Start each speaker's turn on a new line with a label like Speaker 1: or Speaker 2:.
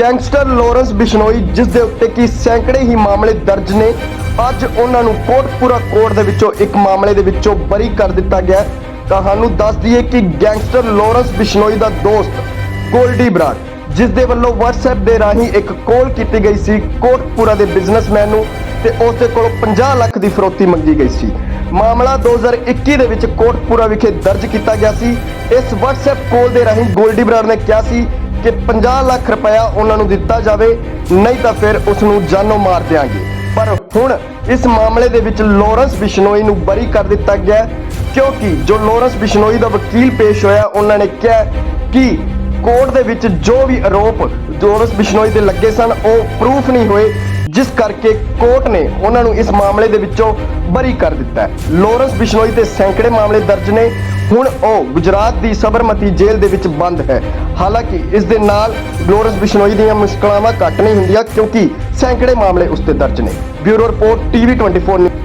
Speaker 1: Gangster Lawrence Bishnoi, ਜਿਸ ਦੇ ਉੱਤੇ ਕਿ ਸੈਂਕੜੇ ਹੀ ਮਾਮਲੇ ਦਰਜ ਨੇ, ਅੱਜ ਉਹਨਾਂ ਨੂੰ ਕੋਟਪੂਰਾ ਕੋਰਟ ਦੇ ਵਿੱਚੋਂ ਇੱਕ ਮਾਮਲੇ ਦੇ ਵਿੱਚੋਂ ਬਰੀ ਕਰ ਦਿੱਤਾ ਗਿਆ ਤੁਹਾਨੂੰ ਦੱਸ ਦਈਏ ਕਿ ਗੈਂਗਸਟਰ ਲੋਰੈਂਸ ਬਿਸ਼ਨੋਈ ਦਾ ਦੋਸਤ ਗੋਲਡੀ ਬਰਾਡ ਜਿਸ ਦੇ ਵੱਲੋਂ WhatsApp ਦੇ ਰਾਹੀਂ ਇੱਕ ਕਾਲ ਕੀਤੀ ਗਈ ਸੀ ਕੋਟਪੂਰਾ ਦੇ ਬਿਜ਼ਨਸਮੈਨ ਨੂੰ ਤੇ ਉਸ ਦੇ ਕੋਲੋਂ 50 ਲੱਖ ਦੀ ਫਰੋਤੀ ਮੰਗੀ ਗਈ ਸੀ। ਮਾਮਲਾ 2021 ਦੇ ਵਿੱਚ ਕੋਟਪੂਰਾ ਵਿਖੇ ਦਰਜ ਕੀਤਾ ਗਿਆ ਸੀ। ਇਸ WhatsApp ਕਾਲ ਦੇ ਰਾਹੀਂ ਗੋਲਡੀ ਬਰਾੜ ਨੇ ਕਿਹਾ ਸੀ ਕਿ 50 ਲੱਖ ਰੁਪਇਆ ਉਹਨਾਂ ਨੂੰ ਦਿੱਤਾ ਜਾਵੇ, ਨਹੀਂ ਤਾਂ ਫਿਰ ਉਸ ਨੂੰ ਜਾਨੋਂ ਮਾਰ ਦਿਆਂਗੇ। ਪਰ ਹੁਣ ਇਸ ਮਾਮਲੇ ਦੇ ਵਿੱਚ ਲਾਰੈਂਸ ਬਿਸ਼ਨੋਈ ਨੂੰ ਬਰੀ ਕਰ ਦਿੱਤਾ ਗਿਆ ਕਿਉਂਕਿ ਜੋ ਲਾਰੈਂਸ ਬਿਸ਼ਨੋਈ ਦਾ ਵਕੀਲ ਪੇਸ਼ ਹੋਇਆ, ਉਹਨਾਂ ਨੇ ਕਿਹਾ ਕਿ ਕੋਰਟ ਦੇ ਵਿੱਚ ਜੋ ਵੀ ਆਰੋਪ ਲਾਰੈਂਸ ਬਿਸ਼ਨੋਈ ਦੇ ਲੱਗੇ ਸਨ, ਉਹ ਪ੍ਰੂਫ ਨਹੀਂ ਹੋਏ, ਜਿਸ ਕਰਕੇ ਕੋਰਟ ਨੇ ਉਹਨਾਂ ਨੂੰ ਇਸ ਮਾਮਲੇ ਦੇ ਵਿੱਚੋਂ ਬਰੀ ਕਰ ਦਿੱਤਾ ਲੋਰੈਂਸ ਬਿਸ਼ਨੋਈ ਤੇ ਸੈਂਕੜੇ ਮਾਮਲੇ ਦਰਜ ਨੇ ਹੁਣ ਉਹ ਗੁਜਰਾਤ ਦੀ ਸਬਰਮਤੀ ਜੇਲ੍ਹ ਦੇ ਵਿੱਚ ਬੰਦ ਹੈ। ਹਾਲਾਂਕਿ ਇਸ ਦੇ ਨਾਲ ਲਾਰੈਂਸ ਬਿਸ਼ਨੋਈ ਦੀਆਂ ਮੁਸ਼ਕਲਾਂ ਘੱਟ ਨਹੀਂ ਹੁੰਦੀਆਂ ਕਿਉਂਕਿ ਸੈਂਕੜੇ ਮਾਮਲੇ ਉਸ ਤੇ ਦਰਜ ਨੇ। Bureau report, TV 24 news.